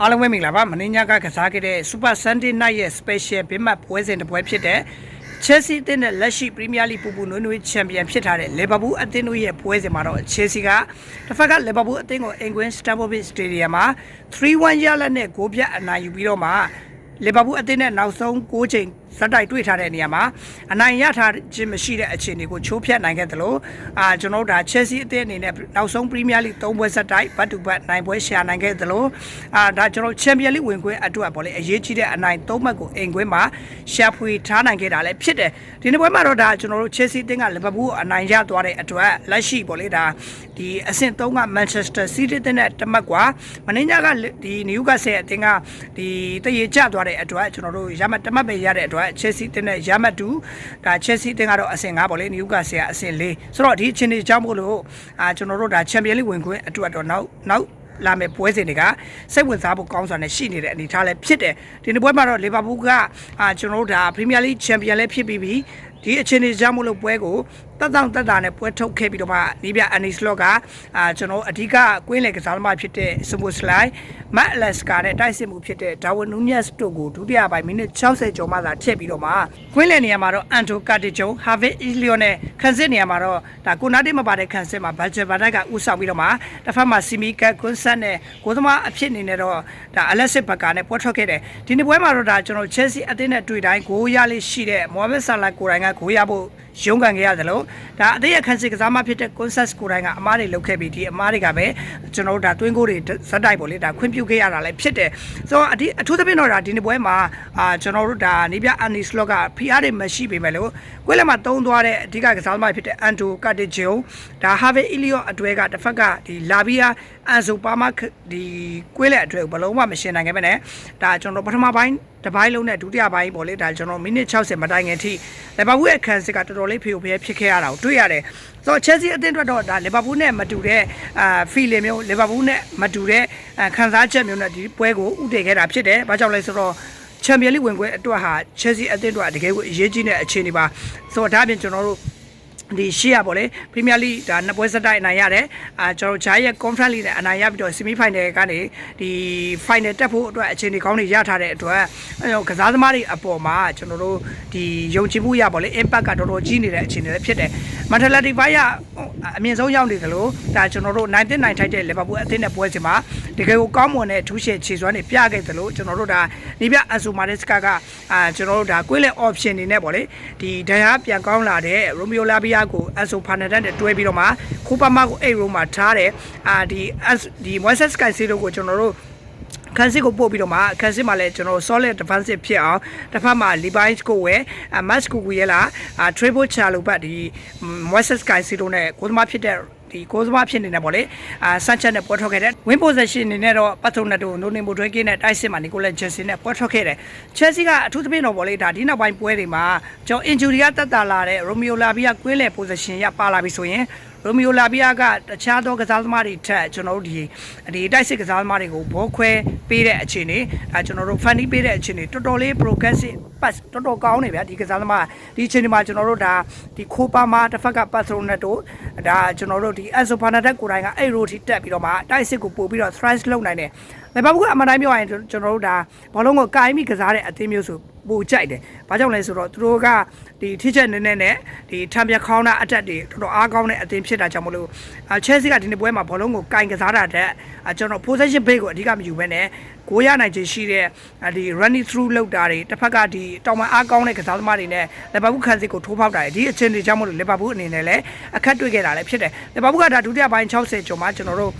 အားလုံးပဲမင်္ဂလာပါမင်းညကကစားခဲ့တဲ့ Super Sunday Night ရဲ့ Special ဘင်းမတ်ပွဲစဉ်တစ်ပွဲဖြစ်တဲ့ Chelsea အသင်းနဲ့လက်ရှိ Premier League ပူပူနွေးနွေးချန်ပီယံဖြစ်ထားတဲ့ Liverpool အသင်းတို့ရဲ့ပွဲစဉ်မှာတော့ Chelsea ကတစ်ဖက်က Liverpool အသင်းကို England Stamford Bridge Stadium မှာ3-1ရလက်နဲ့ဂိုးပြတ်အနိုင်ယူပြီးတော့မှ Liverpool အသင်းနဲ့နောက်ဆုံး6ချိန်ဇက်တိုက်တွေ့ထားတဲ့နေရာမှာအနိုင်ရထားခြင်းမရှိတဲ့အခြေအနေကိုချိုးဖျက်နိုင်ခဲ့သလိုအာကျွန်တော်တို့ဒါ Chelsea အသင်းအနေနဲ့နောက်ဆုံး Premier League 3ပွဲဇက်တိုက်ဘတ်တူဘတ်နိုင်ပွဲရှာနိုင်ခဲ့သလိုအာဒါကျွန်တော် Champions League ဝင်ခွင့်အတွက်ပေါ့လေအရေးကြီးတဲ့အနိုင်3မှတ်ကိုအိမ်ခွင်းမှာရှာဖွေထားနိုင်ခဲ့တာလည်းဖြစ်တယ်ဒီနေ့ပွဲမှာတော့ဒါကျွန်တော်တို့ Chelsea အသင်းက Liverpool ကိုအနိုင်ရသွားတဲ့အတွက်လက်ရှိပေါ့လေဒါဒီအဆင့်3က Manchester City အသင်းနဲ့တမတ်ကွာမင်းညကဒီ Newcastle အသင်းကဒီတရေကျသွားတဲ့အတွက်ကျွန်တော်တို့ရမှတ်တမတ်ပဲရတဲ့အတွက် Chelsea တင်တဲ့ရမတ်တူဒါ Chelsea တင်ကတော့အဆင့်5ပေါ့လေ Newcastle ကအဆင့်4ဆိုတော့ဒီအချိန်တွေကြောင့်မို့လို့အာကျွန်တော်တို့ဒါ Champions League ဝင်ခွင့်အတွက်တော့နောက်နောက်လာမယ့်ပွဲစဉ်တွေကစိတ်ဝင်စားဖို့ကောင်းစွာနဲ့ရှိနေတဲ့အနေအထားလည်းဖြစ်တယ်ဒီနေ့ပွဲမှာတော့လီဗာပူးကအာကျွန်တော်တို့ဒါပရီးမီးယားလိချန်ပီယံလည်းဖြစ်ပြီးပြီဒီအချိန်တွေကြောင့်မို့လို့ပွဲကို တက်တောင့်တက်တာနဲ့ပွဲထုတ်ခဲ့ပြီးတော့မှနီးပြအန်နီစလော့ကအာကျွန်တော်အဓိကကွင်းလေကစားသမားဖြစ်တဲ့စမိုစလိုက်မတ်လက်စကာနဲ့တိုက်စစ်မှုဖြစ်တဲ့ဒါဝင်နူးညက်စ်တို့ကိုဒုတိယပိုင်းမိနစ်60ကျော်မှသာထည့်ပြီးတော့မှကွင်းလေနေရာမှာတော့အန်တိုကာတီဂျုံဟာဗစ်အီလီယိုနဲ့ခန်းစစ်နေရာမှာတော့ဒါကိုနာတိမပါတဲ့ခန်းစစ်မှာဘတ်ဂျယ်ဘာဒက်ကဥဆောင်ပြီးတော့မှတစ်ဖက်မှာစီမီကတ်ကွန်းဆတ်နဲ့ကိုသမားအဖြစ်နေနဲ့တော့ဒါအလက်စစ်ဘကာနဲ့ပွဲထွက်ခဲ့တယ်ဒီနေ့ပွဲမှာတော့ဒါကျွန်တော်ချက်စီအသင်းနဲ့တွေ့တိုင်းဂိုးရလေးရှိတဲ့မိုဟာမက်ဆာလာကိုတိုင်ကဂိုးရဖို့ရုန်းကန်ခဲ့ရတယ်လို့ဒါအသေးရခန်းစစ်ကစားမဖြစ်တဲ့ concept ကိုတိုင်းကအမားတွေလုပ်ခဲ့ပြီးဒီအမားတွေကပဲကျွန်တော်တို့ဒါတွင်းကိုတွေဇက်တိုက်ပေါ့လေဒါခွင့်ပြုခဲ့ရတာလည်းဖြစ်တယ်ဆိုတော့အဒီအထူးသဖြင့်တော့ဒါဒီနေ့ပွဲမှာအာကျွန်တော်တို့ဒါနေပြအန်နီစလော့ကဖီအားတွေမရှိပေမဲ့လို့ကွဲလက်မှာတုံးသွားတဲ့အဓိကကစားသမားဖြစ်တဲ့အန်တိုကတ်တီဂျုံဒါဟာဗေအီလီယိုအတွဲကတစ်ဖက်ကဒီလာဘီယာအန်ဆိုပါမဒီကွဲလက်အတွဲကိုဘလုံးမှမရှင်းနိုင်ခဲ့ပဲနဲ့ဒါကျွန်တော်ပထမပိုင်းတစ်ပိုင်းလုံးနဲ့ဒုတိယပိုင်းပေါ့လေဒါကျွန်တော်မိနစ်60မတိုင်ခင်ထိလီဗာပူးရဲ့ခန်းစစ်ကတော်တော်လေးဖေကိုဖျက်ဖြစ်ခဲ့ရတာကိုတွေ့ရတယ်ဆိုတော့ Chelsea အသင်းအတွက်တော့ဒါလီဗာပူးနဲ့မတူတဲ့အာ feeling မျိုးလီဗာပူးနဲ့မတူတဲ့ခံစားချက်မျိုးနဲ့ဒီပွဲကိုဥတည်ခဲ့တာဖြစ်တယ်။ဘာကြောင့်လဲဆိုတော့ချန်ပီယံလိဝင်ခွင့်အတွက်ဟာ Chelsea အသင်းအတွက်တကယ်ကိုအရေးကြီးတဲ့အခြေအနေပါ။ဆိုတော့ဒါအပြင်ကျွန်တော်တို့ ဒီရှေ့ရပေါ့လေပရီးမီးယားလိဒါနှစ်ပွဲစတိုက်အနိုင်ရတယ်အာကျွန်တော်ဂျာရဲ့ conference league နဲ့အနိုင်ရပြီးတော့ semi final ကနေဒီ final တက်ဖို့အတွက်အခြေအနေကောင်းတွေရထားတဲ့အတွက်အဲတော့ကစားသမားတွေအပေါ်မှာကျွန်တော်တို့ဒီယုံကြည်မှုရပေါ့လေ impact ကတော်တော်ကြီးနေတဲ့အခြေအနေလည်းဖြစ်တယ် mentality ဘိုင်းကအမြင့်ဆုံးရောက်နေတယ်လို့ဒါကျွန်တော်တို့9နိုင်ထိုက်တဲ့ Liverpool အသင်းနဲ့ပွဲစဉ်မှာတကယ်ကိုကောင်းမွန်တဲ့ထူးရှယ်ခြေစွမ်းတွေပြခဲ့တယ်လို့ကျွန်တော်တို့ဒါနေပြအန်ဆိုမာရက်စကာကအာကျွန်တော်တို့ဒါကွေးလက် option နေနဲ့ပေါ့လေဒီဒဏ်ရာပြန်ကောင်းလာတဲ့ Romeo Lavia ကိုအန်ဆိုဖာနဒန်နဲ့တွဲပြီးတော့မှခိုးပါမကိုအဲ့ရိုးမှာထားတယ်အာဒီဒီ Moises Caicedo ကိုကျွန်တော်တို့ ခန်းစစ်ကိုပို့ပြီးတော့မှခန်းစစ်မှာလည်းကျွန်တော် solid defensive ဖြစ်အောင်တစ်ဖက်မှာ Levi's ကိုဝယ် Max ကိုကူရဲလာ Trevor Chalo ဘတ်ဒီ Moises Caicedo နဲ့ကိုသမားဖြစ်တဲ့ဒီကိုစမဖြစ်နေတယ်ပေါ့လေအာဆန်ချက်နဲ့ပွဲထွက်ခဲ့တယ် win possession အနေနဲ့တော့ပတ်ထုံနဲ့တို့နိုနေမိုဒရက်ကင်းနဲ့တိုက်စစ်မှာနီကိုလက်ဂျက်ဆင်နဲ့ပွဲထွက်ခဲ့တယ် Chelsea ကအထူးသဖြင့်တော့ပေါ့လေဒါဒီနောက်ပိုင်းပွဲတွေမှာကျွန်တော် injury ကတက်တာလာတဲ့ Romeo Lavia ကွင်းလေ possession ရပါလာပြီဆိုရင် ရိုမီယိုလာဘီယာကတခြားသောကစားသမားတွေထက်ကျွန်တော်တို့ဒီဒီတိုက်စစ်ကစားသမားတွေကိုဘောခွဲပေးတဲ့အခြေအနေဒါကျွန်တော်တို့ funny ပေးတဲ့အခြေအနေတော်တော်လေး progressive pass တော်တော်ကောင်းနေဗျာဒီကစားသမားဒီအခြေအနေမှာကျွန်တော်တို့ဒါဒီခိုးပါမာတစ်ဖက်က pass နဲ့တို့ဒါကျွန်တော်တို့ဒီ Enzo Fernandez ကိုယ်တိုင်ကအဲ့ road ထိတက်ပြီးတော့မှတိုက်စစ်ကိုပို့ပြီးတော့ thrice လုပ်နိုင်တယ်လဘာဘူးကအမှန်တိုင်းပြောရရင်ကျွန်တော်တို့ဒါဘောလုံးကိုကိုင်းပြီးကစားတဲ့အသင်းမျိုးဆို ပိုကြိုက်တယ်။ဘာကြောင့်လဲဆိုတော့သူတို့ကဒီထိချက်နည်းနည်းနဲ့ဒီထံပြခေါင်းတာအတက်တွေတော်တော်အားကောင်းတဲ့အသင်းဖြစ်တာကြောင့်မလို့အဲချဲဆီကဒီနေ့ပွဲမှာဘောလုံးကိုကင်ကစားတာတဲ့ကျွန်တော် possession base ကိုအဓိကမယူဘဲနဲ့ကိုရနိုင်ခြင်းရှိတဲ့ဒီ running through လောက်တာတွေတစ်ဖက်ကဒီတောင်ပန်အားကောင်းတဲ့ကစားသမားတွေနဲ့လီဗာပူးခန်းစစ်ကိုထိုးဖောက်တာတွေဒီအချင်းတွေကြောင့်မလို့လီဗာပူးအနေနဲ့လည်းအခက်တွေ့ခဲ့တာလည်းဖြစ်တယ်လီဗာပူးကဒါဒုတိယပိုင်း60ကျော်မှာကျွန်တော်တို့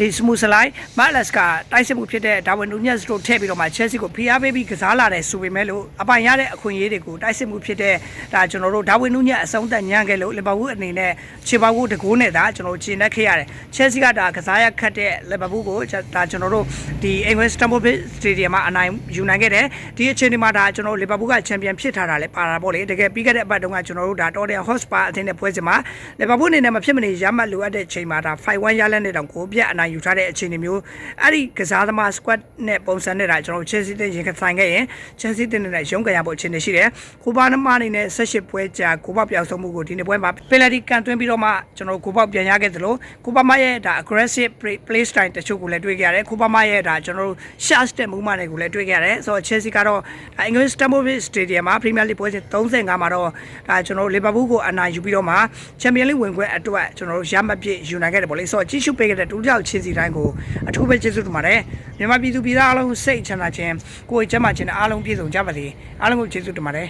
ဒီစမူစလိုက်မတ်လက်စကတိုက်စစ်မှုဖြစ်တဲ့ဒါဝင်နူညက်စ်တို့ထည့်ပြီးတော့မှချက်စီကိုဖိအားပေးပြီးကစားလာတယ်ဆိုပေမဲ့လို့အပိုင်ရတဲ့အခွင့်အရေးတွေကိုတိုက်စစ်မှုဖြစ်တဲ့ဒါကျွန်တော်တို့ဒါဝင်နူညက်အဆုံးသက်ညံ့ခဲ့လို့လီဗာပူးအနေနဲ့ခြေပါဘူးတကိုးနဲ့ဒါကျွန်တော်ကျင်းနှက်ခဲ့ရတယ်ချက်စီကဒါကစားရခတ်တဲ့လီဗာပူးကိုဒါကျွန်တော်တို့ဒီအင်္ဂလိပ်စတန်ဖို့ဘစ်စတေဒီယမ်မှာအနိုင်ယူနိုင်ခဲ့တယ်ဒီအချိန်ဒီမှာဒါကျွန်တော်လီဗာပူးကချန်ပီယံဖြစ်ထားတာလည်းပါတာပေါ့လေတကယ်ပြီးခဲ့တဲ့အပတ်တုန်းကကျွန်တော်တို့ဒါတော်တယ်ဟော့စပါအသင်းနဲ့ပွဲစဉ်မှာလီဗာပူးအနေနဲ့မဖြစ်မနေရမှတ်လိုအပ်တဲ့ချိန်မှာဒါ5-1ရလက်နဲ့တောင်ကိုပြတ်အနိုင်နိုင်ယူထားတဲ့အခြေအနေမျိုးအဲ့ဒီကစားသမား squad နဲ့ပုံစံနဲ့ဒါကျွန်တော် Chelsea တင်ရင်ဆိုင်ခဲ့ရင် Chelsea တင်နဲ့ရုံးကန်ရဖို့အခြေအနေရှိတယ်ကိုပါနမအနေနဲ့18ပွဲကြာကိုပေါက်ပြောင်းဆုံးမှုကိုဒီနေ့ပွဲမှာ penalty ကန်သွင်းပြီးတော့မှကျွန်တော်ကိုပေါက်ပြန်ရခဲ့သလိုကိုပါမရဲ့ဒါ aggressive play, play style တချို့ကိုလည်းတွေ့ခဲ့ရတယ်ကိုပါမရဲ့ဒါကျွန်တော်တို့ shot step movement တွေကိုလည်းတွေ့ခဲ့ရတယ်ဆိုတော့ Chelsea ကတော့ဒါ English Stamford Bridge Stadium မှာ Premier League ပွဲစဉ်35မှာတော့ဒါကျွန်တော်တို့ Liverpool ကိုအနိုင်ယူပြီးတော့မှ Champions League ဝင်ခွင့်အတွက်ကျွန်တော်တို့ရမှတ်ပြည့်ယူနိုင်ခဲ့တယ်ပေါ့လေဆိုတော့ကြီးစုပေးခဲ့တဲ့ဒုတိယ Chelsea တိုင်းကိုအထူးပဲကျေးဇူးတင်ပါတယ်မြန်မာပြည်သူပြည်သားအားလုံးစိတ်ချမ်းသာခြင်းကိုယ်ကျန်းမာခြင်းနဲ့အားလုံးပြည့်စုံကြပါစေအားလုံးကိုကျေးဇူးတင်ပါတယ်